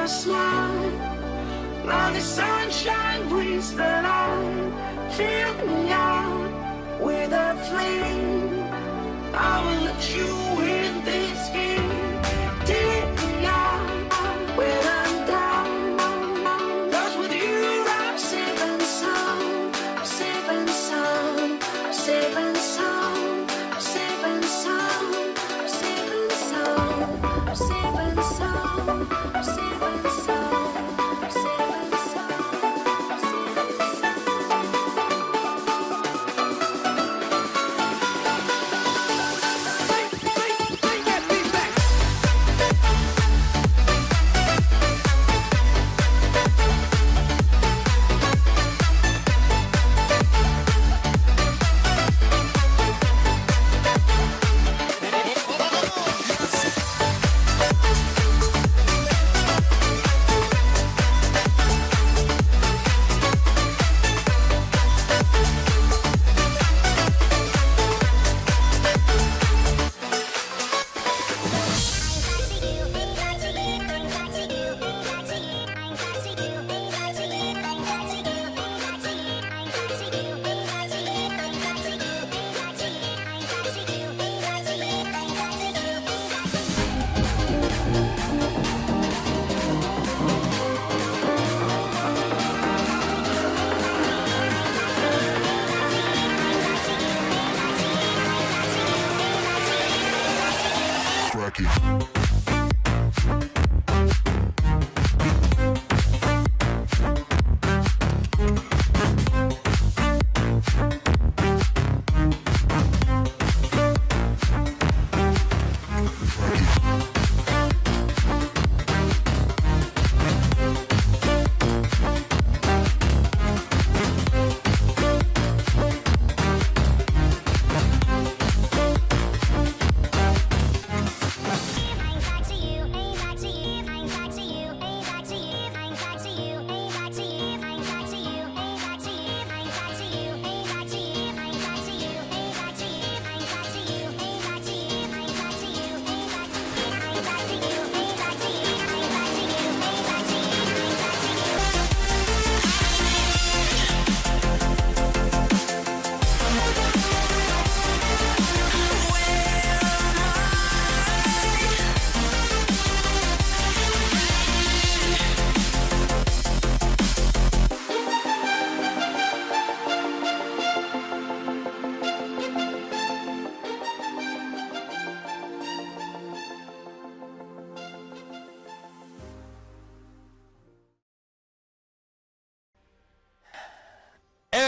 your smile. Now the sunshine brings the light. Fill me out with a flame. I will let you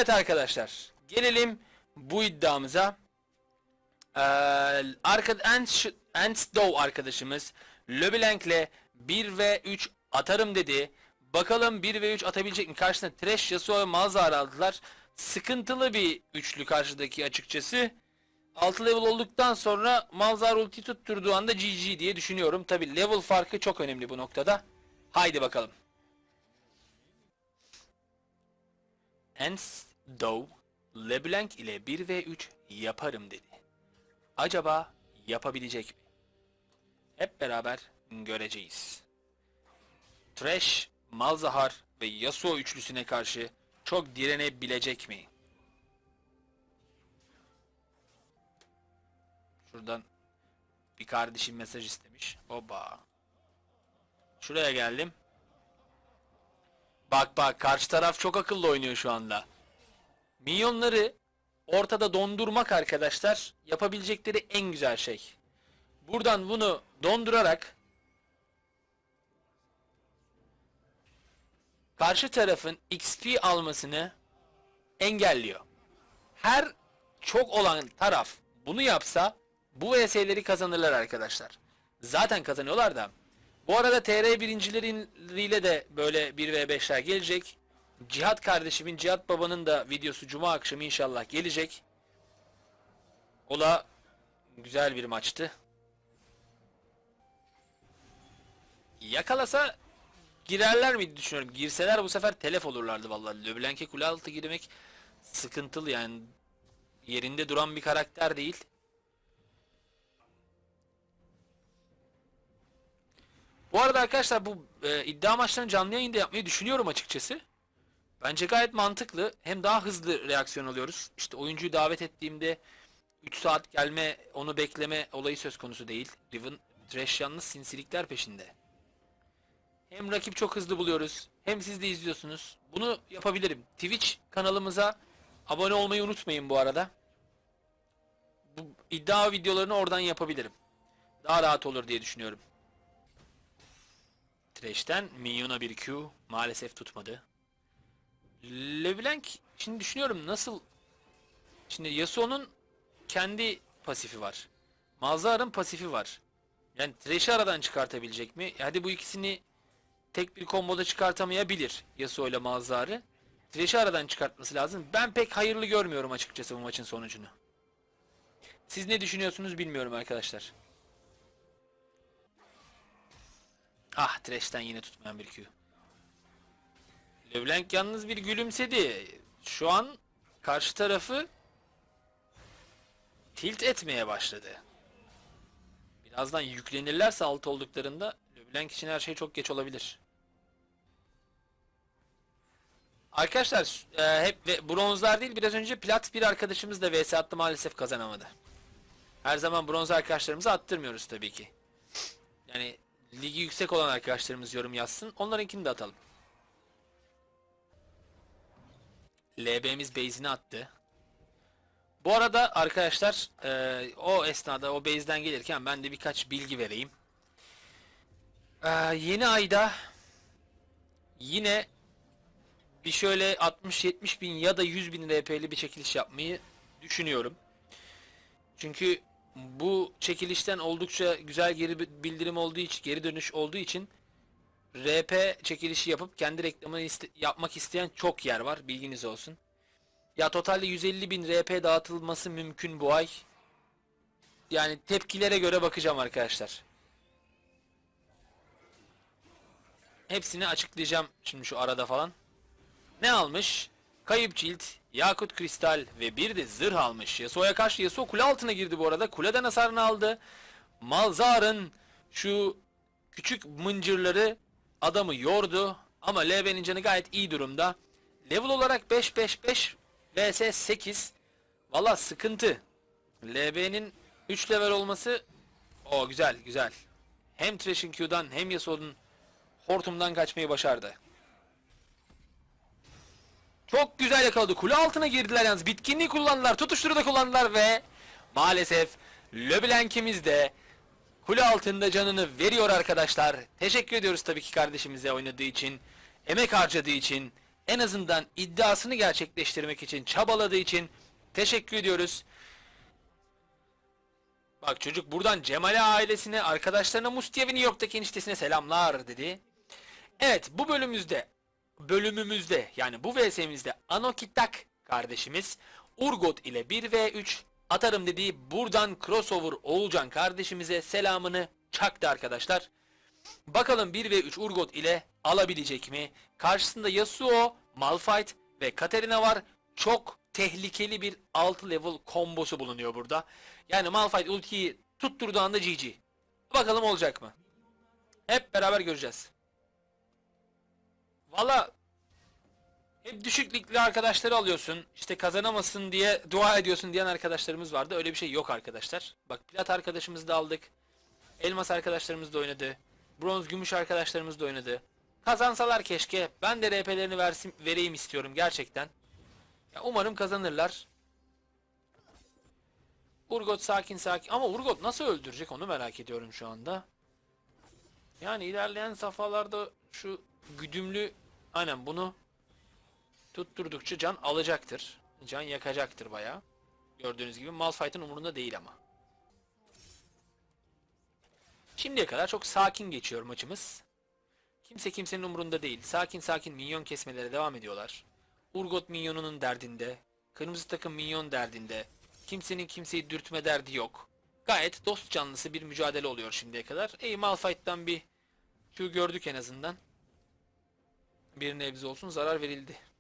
Evet arkadaşlar, gelelim bu iddiamıza. Ee, arka, Ants, Ansdow arkadaşımız LeBlanc'le 1 ve 3 atarım dedi. Bakalım 1 ve 3 atabilecek mi? Karşısına Thresh, Yasuo ve Malzahar aldılar. Sıkıntılı bir üçlü karşıdaki açıkçası. 6 level olduktan sonra Malzahar ulti tutturduğu anda GG diye düşünüyorum. Tabi level farkı çok önemli bu noktada. Haydi bakalım. Ansdow, LeBlanc ile 1 ve 3 yaparım dedi. Acaba yapabilecek mi? Hep beraber göreceğiz. Thresh, Malzahar ve Yasuo üçlüsüne karşı çok direnebilecek mi? Şuradan bir kardeşim mesaj istemiş. Oba. Şuraya geldim. Bak bak karşı taraf çok akıllı oynuyor şu anda. Minyonları ortada dondurmak arkadaşlar yapabilecekleri en güzel şey. Buradan bunu dondurarak karşı tarafın XP almasını engelliyor. Her çok olan taraf bunu yapsa bu VS'leri kazanırlar arkadaşlar. Zaten kazanıyorlar da. Bu arada TR birincileriyle de böyle 1v5'ler gelecek. Cihat kardeşimin, Cihat babanın da videosu cuma akşamı inşallah gelecek. O da güzel bir maçtı. Yakalasa girerler mi düşünüyorum. Girseler bu sefer telef olurlardı vallahi. Leblanc'e kule altı girmek sıkıntılı yani. Yerinde duran bir karakter değil. Bu arada arkadaşlar bu e, iddia maçlarını canlı yayında yapmayı düşünüyorum açıkçası. Bence gayet mantıklı. Hem daha hızlı reaksiyon alıyoruz. İşte oyuncuyu davet ettiğimde 3 saat gelme, onu bekleme olayı söz konusu değil. Riven Trash yalnız sinsilikler peşinde. Hem rakip çok hızlı buluyoruz, hem siz de izliyorsunuz. Bunu yapabilirim. Twitch kanalımıza abone olmayı unutmayın bu arada. Bu iddia videolarını oradan yapabilirim. Daha rahat olur diye düşünüyorum. Trash'ten Minyon'a bir Q maalesef tutmadı. LeBlanc şimdi düşünüyorum nasıl Şimdi Yasuo'nun kendi pasifi var. Malzahar'ın pasifi var. Yani Thresh'i aradan çıkartabilecek mi? Hadi bu ikisini tek bir komboda çıkartamayabilir Yasuo ile Malzahar'ı. Thresh'i aradan çıkartması lazım. Ben pek hayırlı görmüyorum açıkçası bu maçın sonucunu. Siz ne düşünüyorsunuz bilmiyorum arkadaşlar. Ah Thresh'ten yine tutmayan bir Q. LeBlanc yalnız bir gülümsedi. Şu an karşı tarafı tilt etmeye başladı. Birazdan yüklenirlerse alt olduklarında LeBlanc için her şey çok geç olabilir. Arkadaşlar e, hep ve bronzlar değil biraz önce plat bir arkadaşımız da vs attı maalesef kazanamadı. Her zaman bronz arkadaşlarımızı attırmıyoruz tabii ki. Yani ligi yüksek olan arkadaşlarımız yorum yazsın. Onlarınkini de atalım. LB'miz base'ini attı. Bu arada arkadaşlar e, o esnada o base'den gelirken ben de birkaç bilgi vereyim. E, yeni ayda yine bir şöyle 60-70 bin ya da 100 bin RP'li bir çekiliş yapmayı düşünüyorum. Çünkü bu çekilişten oldukça güzel geri bildirim olduğu için, geri dönüş olduğu için RP çekilişi yapıp kendi reklamını iste- yapmak isteyen çok yer var. Bilginiz olsun. Ya totalde 150 bin RP dağıtılması mümkün bu ay. Yani tepkilere göre bakacağım arkadaşlar. Hepsini açıklayacağım şimdi şu arada falan. Ne almış? Kayıp cilt, yakut kristal ve bir de zırh almış. Yasuo'ya karşı Yasuo kule altına girdi bu arada. Kuleden hasarını aldı. Malzar'ın şu küçük mıncırları adamı yordu. Ama LB'nin canı gayet iyi durumda. Level olarak 5-5-5 vs 8. Valla sıkıntı. LB'nin 3 level olması o güzel güzel. Hem Thresh'in Q'dan hem Yasuo'nun hortumdan kaçmayı başardı. Çok güzel yakaladı. Kule altına girdiler yalnız. Bitkinliği kullandılar. Tutuşturu da kullandılar ve maalesef LeBlanc'imiz de kule altında canını veriyor arkadaşlar. Teşekkür ediyoruz tabii ki kardeşimize oynadığı için, emek harcadığı için, en azından iddiasını gerçekleştirmek için çabaladığı için teşekkür ediyoruz. Bak çocuk buradan Cemal'e ailesine, arkadaşlarına, Mustiyevi New York'taki eniştesine selamlar dedi. Evet bu bölümümüzde bölümümüzde yani bu VS'mizde Anokitak kardeşimiz Urgot ile 1v3 atarım dediği buradan crossover Oğulcan kardeşimize selamını çaktı arkadaşlar. Bakalım 1v3 Urgot ile alabilecek mi? Karşısında Yasuo, Malphite ve Katarina var. Çok tehlikeli bir 6 level kombosu bulunuyor burada. Yani Malphite ultiyi tutturduğu anda GG. Bakalım olacak mı? Hep beraber göreceğiz. Valla hep düşük ligli arkadaşları alıyorsun. İşte kazanamasın diye dua ediyorsun diyen arkadaşlarımız vardı. Öyle bir şey yok arkadaşlar. Bak plat arkadaşımızı da aldık. Elmas arkadaşlarımız da oynadı. Bronz gümüş arkadaşlarımız da oynadı. Kazansalar keşke. Ben de RP'lerini vereyim istiyorum gerçekten. Ya umarım kazanırlar. Urgot sakin sakin. Ama Urgot nasıl öldürecek onu merak ediyorum şu anda. Yani ilerleyen safhalarda şu güdümlü aynen bunu tutturdukça can alacaktır. Can yakacaktır bayağı. Gördüğünüz gibi Malphite'ın umurunda değil ama. Şimdiye kadar çok sakin geçiyor maçımız. Kimse kimsenin umurunda değil. Sakin sakin minyon kesmelere devam ediyorlar. Urgot minyonunun derdinde. Kırmızı takım minyon derdinde. Kimsenin kimseyi dürtme derdi yok. Gayet dost canlısı bir mücadele oluyor şimdiye kadar. Ey Malphite'dan bir Q gördük en azından. Bir nebze olsun zarar verildi.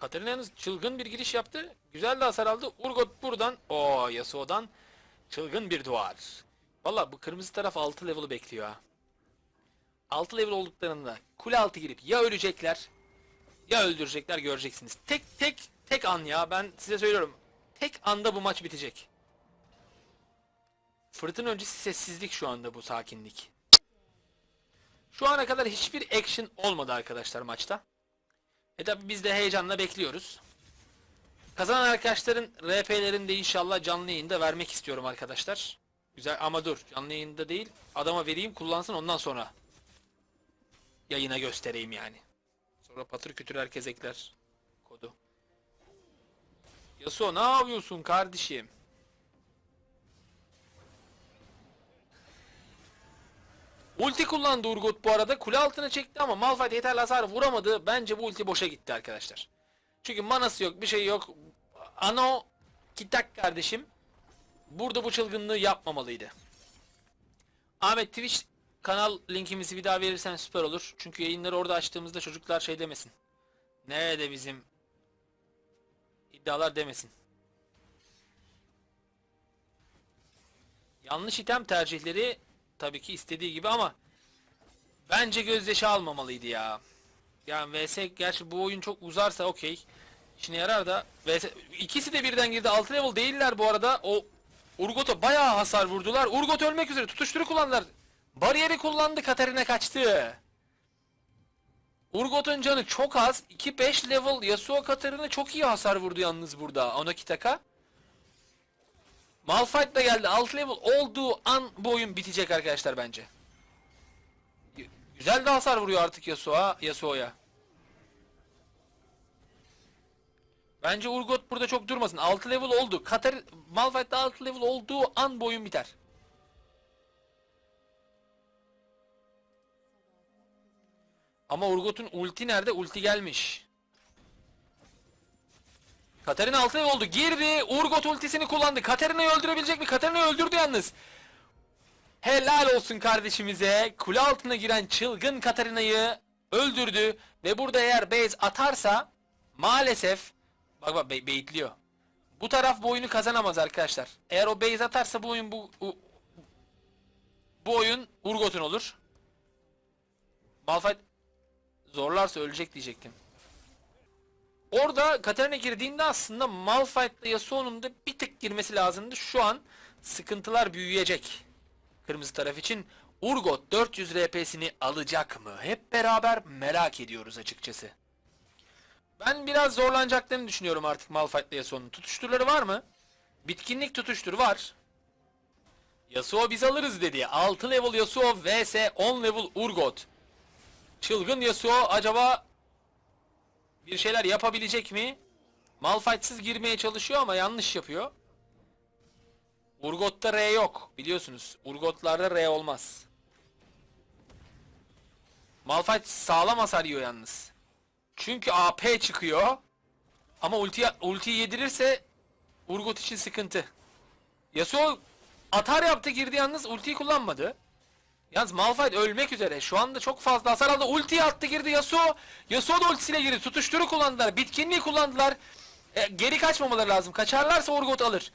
Katarina yalnız çılgın bir giriş yaptı. Güzel de hasar aldı. Urgot buradan, o Yasuo'dan çılgın bir duvar. Valla bu kırmızı taraf 6 level'ı bekliyor ha. 6 level olduklarında kule altı girip ya ölecekler ya öldürecekler göreceksiniz. Tek tek tek an ya ben size söylüyorum. Tek anda bu maç bitecek. Fırtına öncesi sessizlik şu anda bu sakinlik. Şu ana kadar hiçbir action olmadı arkadaşlar maçta. E tabi biz de heyecanla bekliyoruz. Kazanan arkadaşların RP'lerini de inşallah canlı yayında vermek istiyorum arkadaşlar. Güzel ama dur canlı yayında değil adama vereyim kullansın ondan sonra yayına göstereyim yani. Sonra patır kütür herkes ekler kodu. Yasuo ne yapıyorsun kardeşim? Ulti kullandı Urgot bu arada. Kule altına çekti ama Malphite yeterli hasar vuramadı. Bence bu ulti boşa gitti arkadaşlar. Çünkü manası yok, bir şey yok. Ano Kitak kardeşim burada bu çılgınlığı yapmamalıydı. Ahmet Twitch kanal linkimizi bir daha verirsen süper olur. Çünkü yayınları orada açtığımızda çocuklar şey demesin. Nerede bizim iddialar demesin. Yanlış item tercihleri tabii ki istediği gibi ama bence gözyaşı almamalıydı ya. Yani VS gerçi bu oyun çok uzarsa okey. İşine yarar da VS ikisi de birden girdi. 6 level değiller bu arada. O Urgot'a bayağı hasar vurdular. Urgot ölmek üzere tutuşturu kullandılar. Bariyeri kullandı Katarina kaçtı. Urgot'un canı çok az. 2-5 level Yasuo Katarina çok iyi hasar vurdu yalnız burada. Onokitaka. Malphite da geldi. 6 level olduğu an bu oyun bitecek arkadaşlar bence. Güzel de hasar vuruyor artık Yasuo'ya. Yasuo'ya. Bence Urgot burada çok durmasın. 6 level oldu. Katar Malphite de 6 level olduğu an bu oyun biter. Ama Urgot'un ulti nerede? Ulti gelmiş. Katarina 6 level oldu. Girdi. Urgot ultisini kullandı. Katarina'yı öldürebilecek mi? Katarina'yı öldürdü yalnız. Helal olsun kardeşimize. Kule altına giren çılgın Katarina'yı öldürdü. Ve burada eğer base atarsa maalesef bak bak bey- baitliyor. Bu taraf bu oyunu kazanamaz arkadaşlar. Eğer o base atarsa bu oyun bu bu, bu oyun Urgot'un olur. Malphite zorlarsa ölecek diyecektim. Orada Katarina girdiğinde aslında Malphite'la Yasuo'nun da bir tık girmesi lazımdı. Şu an sıkıntılar büyüyecek. Kırmızı taraf için Urgot 400 RP'sini alacak mı? Hep beraber merak ediyoruz açıkçası. Ben biraz zorlanacaklarını düşünüyorum artık Malphite'la Yasuo'nun. Tutuşturları var mı? Bitkinlik tutuştur var. Yasuo biz alırız dedi. 6 level Yasuo vs 10 level Urgot. Çılgın Yasuo acaba bir şeyler yapabilecek mi? Malphite'sız girmeye çalışıyor ama yanlış yapıyor. Urgot'ta R yok biliyorsunuz. Urgot'larda R olmaz. Malphite sağlam hasar yiyor yalnız. Çünkü AP çıkıyor. Ama ulti ulti yedirirse Urgot için sıkıntı. Yasuo atar yaptı girdi yalnız ultiyi kullanmadı. Yalnız Malphite ölmek üzere. Şu anda çok fazla hasar aldı. Ultiyi attı girdi Yasuo. Yasuo da ultisiyle girdi. Tutuşturu kullandılar. Bitkinliği kullandılar. E, geri kaçmamaları lazım. Kaçarlarsa Urgot alır.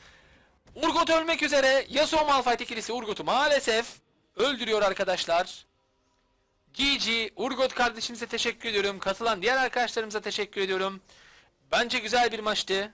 Urgot ölmek üzere. Yasuo Malphite ikilisi Urgot'u maalesef öldürüyor arkadaşlar. GG. Urgot kardeşimize teşekkür ediyorum. Katılan diğer arkadaşlarımıza teşekkür ediyorum. Bence güzel bir maçtı.